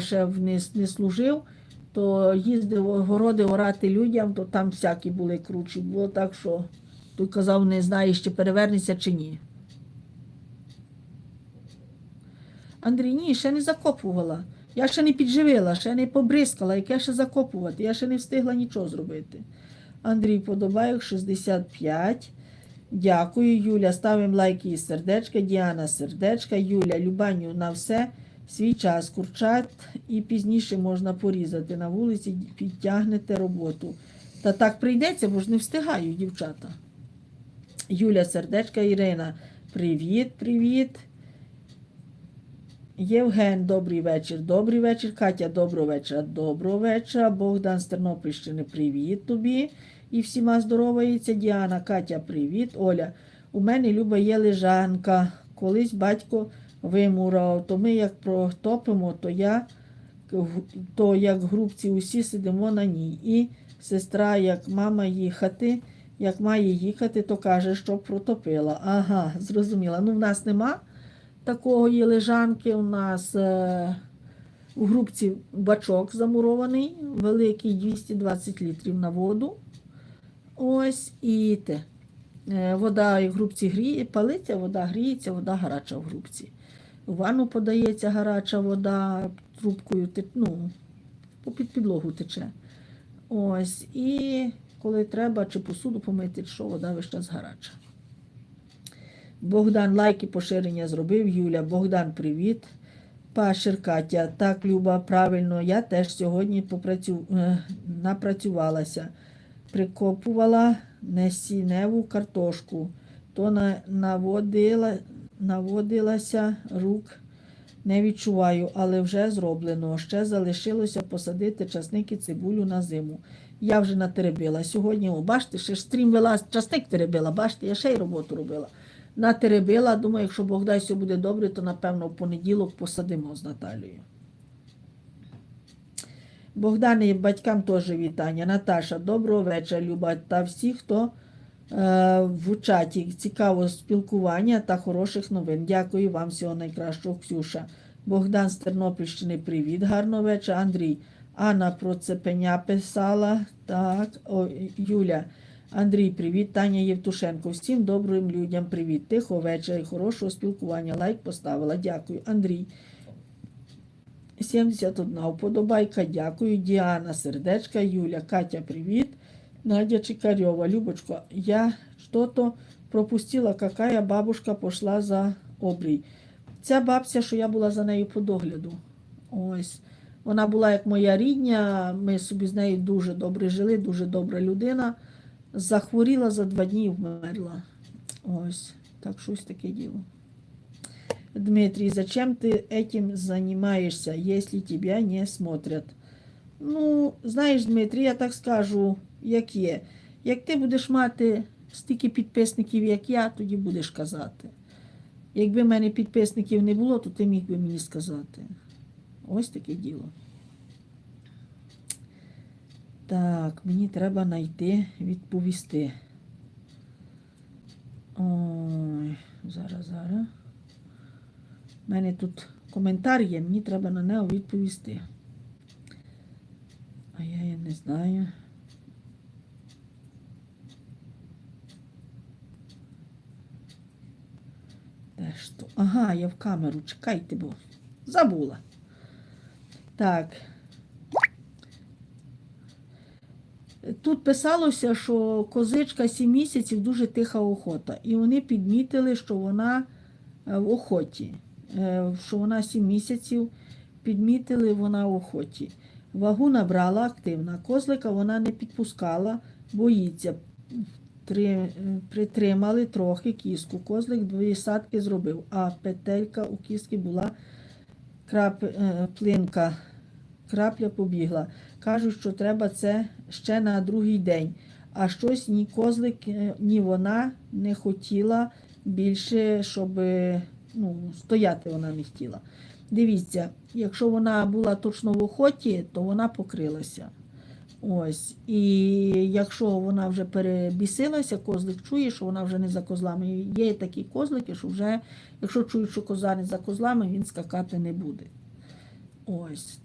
ще не, не служив, то їздив городи орати людям, то там всякі були кручі. Було так, що той казав, не знаєш, чи перевернеться чи ні. Андрій, ні, ще не закопувала. Я ще не підживила, ще не побризкала, яке ще закопувати. Я ще не встигла нічого зробити. Андрій Подобайок 65. Дякую, Юля. Ставимо лайки і сердечка. Діана сердечка. Юля, Любаню на все. Свій час курчат і пізніше можна порізати на вулиці, підтягнете роботу. Та так прийдеться, бо ж не встигаю, дівчата. Юля сердечка, Ірина. Привіт, привіт. Євген, добрий вечір. Добрий вечір. Катя, доброго вечора. Доброго вечора. Богдан з Тернопільщини, привіт тобі. І всіма здоровається. Діана, Катя, привіт. Оля, у мене Люба є лежанка. Колись батько вимурав, то ми як протопимо, то я то як в групці усі сидимо на ній. І сестра, як мама їхати, як має їхати, то каже, що протопила. Ага, зрозуміла. Ну, в нас нема такої лежанки. У нас е, у групці бачок замурований, великий 220 літрів на воду. Ось і те. Е, Вода в групці гріє, палиться, вода гріється, вода гаряча в групці. У ванну подається гаряча вода, трубкою ну, під підлогу тече. Ось. І коли треба, чи посуду помити, що вода весь час гаряча. Богдан лайки поширення зробив. Юля, Богдан, привіт. Пашер Катя, так, Люба, правильно, я теж сьогодні попрацю... е, напрацювалася. Прикопувала несіневу картошку, то наводила... наводилася рук. Не відчуваю, але вже зроблено. Ще залишилося посадити часник і цибулю на зиму. Я вже натеребила. Сьогодні, о, бачите, ще ж стрім вела, часник теребила, бачите, я ще й роботу робила. Натеребила, думаю, якщо Бог дасть все буде добре, то напевно в понеділок посадимо з Наталією. Богдан і батькам теж вітання. Наташа, доброго вечора, Люба, та всі, хто е, в чаті. Цікаво спілкування та хороших новин. Дякую вам всього найкращого, Ксюша. Богдан з Тернопільщини, привіт, гарного вечора. Андрій. Анна про цепеня писала. Так, О, Юля. Андрій, привіт, Таня Євтушенко. Всім добрим людям привіт. Тихого вечора і хорошого спілкування. Лайк поставила. Дякую. Андрій. 71. Вподобайка, дякую. Діана, сердечка, Юля, Катя, привіт. Надя Чикарьова, Любочка, я что-то пропустила, какая бабушка пішла за обрій. Ця бабця, що я була за нею по догляду. Ось. Вона була як моя рідня, ми собі з нею дуже добре жили, дуже добра людина. Захворіла за два дні і вмерла. Ось, так щось таке діло. Дмитрий, зачем ты этим занимаешься, если тебя не смотрят? Ну, знаєш, Дмитрий, я так скажу, як є. Як ти будеш мати стільки підписників, як я, тоді будеш казати. Якби в мене підписників не було, то ти міг би мені сказати. Ось таке діло. Так, мені треба знайти відповісти. Ой, зараз, зараз. У мене тут коментар є, мені треба на нього відповісти. А я її не знаю. Де ж то? Ага, я в камеру. Чекайте, бо забула. Так. Тут писалося, що козичка 7 місяців дуже тиха охота. І вони підмітили, що вона в охоті. Е, Що вона 7 місяців підмітили, вона в охоті. Вагу набрала активна. Козлика вона не підпускала, боїться. Три, е, притримали трохи кіску. Козлик дві садки зробив, а петелька у кіски була крап, е, плинка. Крапля побігла. Кажуть, що треба це ще на другий день. А щось ні козлик, ні вона не хотіла більше, щоб ну, стояти вона не хотіла. Дивіться, якщо вона була точно в охоті, то вона покрилася. Ось. І якщо вона вже перебісилася, козлик чує, що вона вже не за козлами. Є такі козлики, що вже, якщо чують, що коза не за козлами, він скакати не буде. Ось.